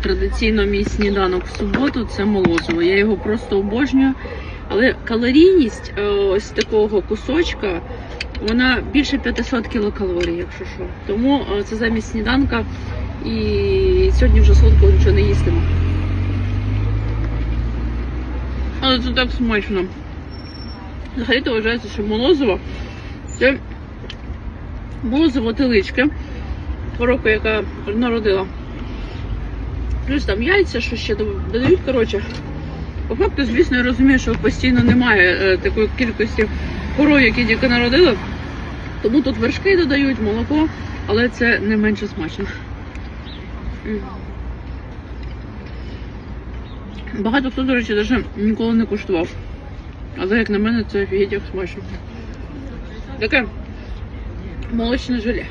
Традиційно мій сніданок в суботу це молозиво. Я його просто обожнюю. Але калорійність е, ось такого кусочка вона більше 500 кілокалорій, якщо що. Тому е, це замість сніданка. І сьогодні вже солодкого нічого не їстимо. Але це так смачно. Взагалі-то вважається, що молозиво це молозиво телички, коровка, яка народила. Плюс там яйця, що ще додають, коротше. По факту, звісно, я розумію, що постійно немає е, такої кількості коров, які тільки народили. Тому тут вершки додають, молоко, але це не менше смачно. Багато хто, до речі, навіть ніколи не куштував. Але як на мене, це офігеть як смачно. Таке молочне желе.